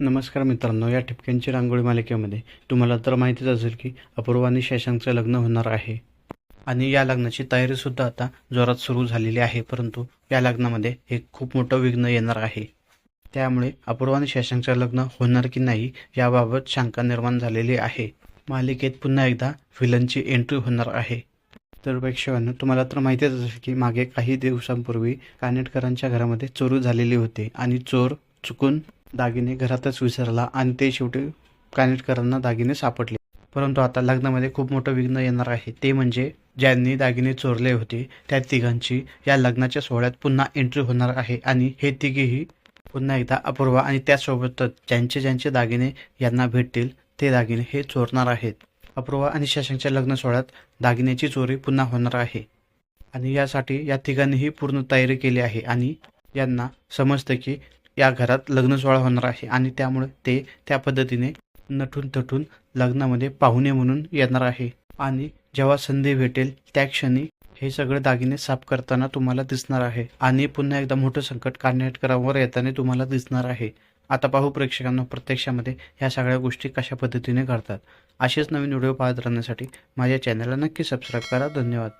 नमस्कार मित्रांनो या ठिपक्यांची रांगोळी मालिकेमध्ये तुम्हाला तर माहितीच असेल की अपूर्वानी आणि शशांकचं लग्न होणार आहे. आणि या लग्नाची तयारीसुद्धा आता जोरात सुरू झालेली आहे परंतु या लग्नामध्ये एक खूप मोठं विघ्न येणार आहे. त्यामुळे अपूर्वानी आणि शशांकचं लग्न होणार की नाही याबाबत शंका निर्माण झालेली आहे. मालिकेत पुन्हा एकदा व्हिलनची एंट्री होणार आहे. तर प्रेक्षकांनो तुम्हाला तर माहितीच असेल की मागे काही दिवसांपूर्वी कानेटकरांच्या घरामध्ये चोरी झालेली होती आणि चोर चुकून दागिने घरातच विसरला आणि ते शेवटी कानेटकरांना दागिने सापडले. परंतु आता लग्नामध्ये खूप मोठं विघ्न येणार आहे. ते म्हणजे ज्यांनी दागिने चोरले होते त्या तिघांची या लग्नाच्या सोहळ्यात पुन्हा एंट्री होणार आहे आणि हे तिघेही पुन्हा एकदा अपूर्वा आणि त्यासोबतच ज्यांचे ज्यांचे दागिने यांना भेटतील ते दागिने हे चोरणार आहेत. अपूर्वा आणि शशांकच्या लग्न सोहळ्यात दागिन्याची चोरी पुन्हा होणार आहे. आणि यासाठी या तिघांनीही पूर्ण तयारी केली आहे आणि यांना समजतं की या घरात लग्न सोहळा होणार आहे आणि त्यामुळे ते त्या पद्धतीने नटून थटून लग्नामध्ये पाहुणे म्हणून येणार आहे. आणि जेव्हा संधी भेटेल त्या क्षणी हे सगळे दागिने साफ करताना तुम्हाला दिसणार आहे. आणि पुन्हा एकदा मोठं संकट कानेटकरांवर येताना तुम्हाला दिसणार आहे. आता पाहू प्रेक्षकांना प्रत्यक्षामध्ये ह्या सगळ्या गोष्टी कशा पद्धतीने घडतात. असेच नवीन व्हिडिओ पाहत राहण्यासाठी माझ्या चॅनलला नक्की सबस्क्राईब करा. धन्यवाद.